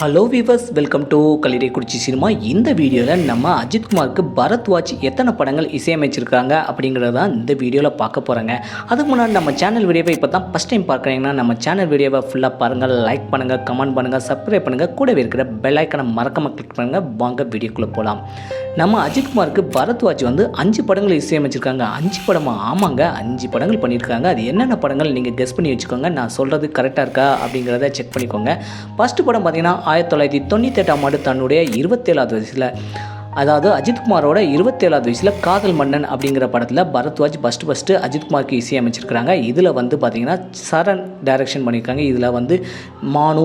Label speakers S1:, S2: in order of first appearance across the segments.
S1: Hello viewers welcome to கலிரை குறிச்சி cinema இந்த வீடியோவில் நம்ம அஜித்குமாருக்கு பரத் வாட்ச் எத்தனை படங்கள் இசையமைச்சிருக்காங்க அப்படிங்கிறது தான் இந்த வீடியோவில் பார்க்க போகிறாங்க அதுக்கு முன்னாடி நம்ம சேனல் வீடியோவை இப்போ தான் ஃபஸ்ட் டைம் பார்க்குறீங்கன்னா நம்ம சேனல் வீடியோவை ஃபுல்லாக பாருங்கள் லைக் பண்ணுங்கள் கமெண்ட் பண்ணுங்கள் சப்ஸ்கிரைப் பண்ணுங்கள் கூடவே இருக்கிற பெல் ஐக்கனை மறக்காம கிளிக் பண்ணுங்கள் வாங்க வீடியோக்குள்ளே போகலாம் நம்ம அஜித்குமாருக்கு பரத் வாட்ச் வந்து அஞ்சு படங்கள் இசையமைச்சிருக்காங்க. அஞ்சு படமா? ஆமாங்க அஞ்சு படங்கள் பண்ணியிருக்காங்க அது என்னென்ன படங்கள்? நீங்கள் கெஸ் பண்ணி வச்சுக்கோங்க. நான் சொல்கிறது கரெக்டாக இருக்கா அப்படிங்கிறத செக் பண்ணிக்கோங்க. ஃபஸ்ட்டு படம் பார்த்தீங்கன்னா ஆயிரத்தி தொள்ளாயிரத்தி தொண்ணூத்தெட்டாம் ஆண்டு தன்னுடைய இருபத்தேழாவது வயசில் அதாவது அஜித்குமாரோட இருபத்தேழாவது வயசில் காதல் மன்னன் அப்படிங்கிற படத்தில் பரத்வாஜ் ஃபஸ்ட்டு ஃபஸ்ட்டு அஜித்குமாருக்கு இசையமைச்சிருக்கிறாங்க. இதில் வந்து பார்த்திங்கன்னா சரண் டைரக்ஷன் பண்ணியிருக்காங்க இதில் வந்து மானு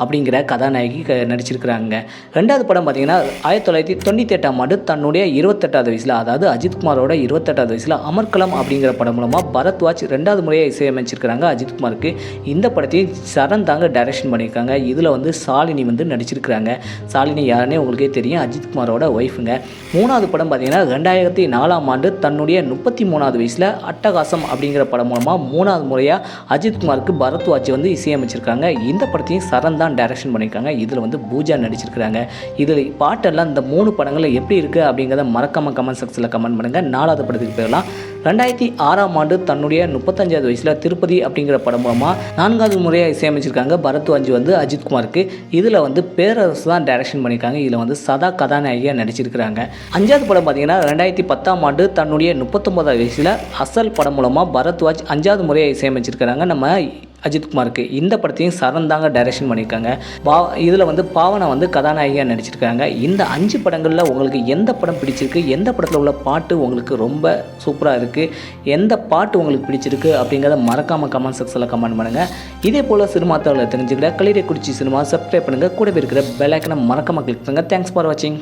S1: அப்படிங்கிற கதாநாயகி க- நடிச்சிருக்கிறாங்க. ரெண்டாவது படம் பார்த்தீங்கன்னா ஆயிரத்தி தொள்ளாயிரத்தி தொண்ணூற்றி எட்டாம் ஆண்டு தன்னுடைய இருபத்தெட்டாவது வயசில் அதாவது அஜித்குமாரோட இருபத்தெட்டாவது வயசில் அமர்கலம் அப்படிங்கிற படம் மூலமாக பரத்வாஜ் ரெண்டாவது முறையாக இசையமைச்சிருக்கிறாங்க அஜித்குமாருக்கு இந்த படத்தையும் சரண் தாங்க டைரக்ஷன் பண்ணியிருக்காங்க. இதில் வந்து சாலினி வந்து நடிச்சிருக்கிறாங்க. சாலினி யாருன்னே உங்களுக்கே தெரியும். அஜித்குமாரோட ஒய்ஃபுங்க மூணாவது படம் பார்த்தீங்கன்னா ரெண்டாயிரத்தி நாலாம் ஆண்டு தன்னுடைய முப்பத்தி மூணாவது வயசில் அட்டகாசம் அப்படிங்கிற படம் மூலமாக மூணாவது முறையாக அஜித்குமாருக்கு பரத்வாஜ் வந்து இசையமைச்சிருக்காங்க. இந்த படத்தையும் சரண் தான் டைரக்ஷன் பண்ணியிருக்காங்க. இதில் வந்து பூஜா நடிச்சிருக்கிறாங்க. இதில் பாட்டெல்லாம் இந்த மூணு படங்களில் எப்படி இருக்குது அப்படிங்கிறத மறக்காம கமெண்ட் செக்ஷனில் கமெண்ட் பண்ணுங்கள் நாலாவது படத்துக்கு போயிடலாம். ரெண்டாயிரத்தி ஆறாம் ஆண்டு தன்னுடைய முப்பத்தஞ்சாவது வயசில் திருப்பதி அப்படிங்கிற படம் மூலமாக நான்காவது முறையாக இசையமைச்சிருக்காங்க பரத்வாஜ் வந்து அஜித்குமாருக்கு இதில் வந்து பேரரசு தான் டைரக்ஷன் பண்ணியிருக்காங்க. இதில் வந்து சதா கதாநாயகியாக நடிச்சிருக்கிறாங்க. அஞ்சாவது படம் பார்த்தீங்கன்னா ரெண்டாயிரத்தி பத்தாம் ஆண்டு தன்னுடைய முப்பத்தொம்போதாவது வயசில் அசல் படம் மூலமாக பரத்வாஜ் அஞ்சாவது முறையாக இசையமைச்சிருக்கிறாங்க. நம்ம அஜித்குமாருக்கு இந்த படத்தையும் சரண் தாங்க டைரக்ஷன் பண்ணியிருக்காங்க. பா இதில் வந்து பாவனா வந்து கதாநாயகியாக நடிச்சிருக்காங்க. இந்த அஞ்சு படங்களில் உங்களுக்கு எந்த படம் பிடிச்சிருக்கு? எந்த படத்தில் உள்ள பாட்டு உங்களுக்கு ரொம்ப சூப்பராக இருக்குது எந்த பாட்டு உங்களுக்கு பிடிச்சிருக்கு? அப்படிங்கிறத மறக்காமல் கமெண்ட் செக்ஷனில் கமெண்ட் பண்ணுங்கள் இதே போல் சினிமா தகவலை தெரிஞ்சுக்கிட்ட களிரை குறிச்சி சினிமா சப்ஸ்கிரைப் பண்ணுங்கள் கூடவே இருக்கிற பெல் ஐக்கனை மறக்காமல் கிளிக் பண்ணுங்கள் தேங்க்ஸ் ஃபார் வாட்சிங்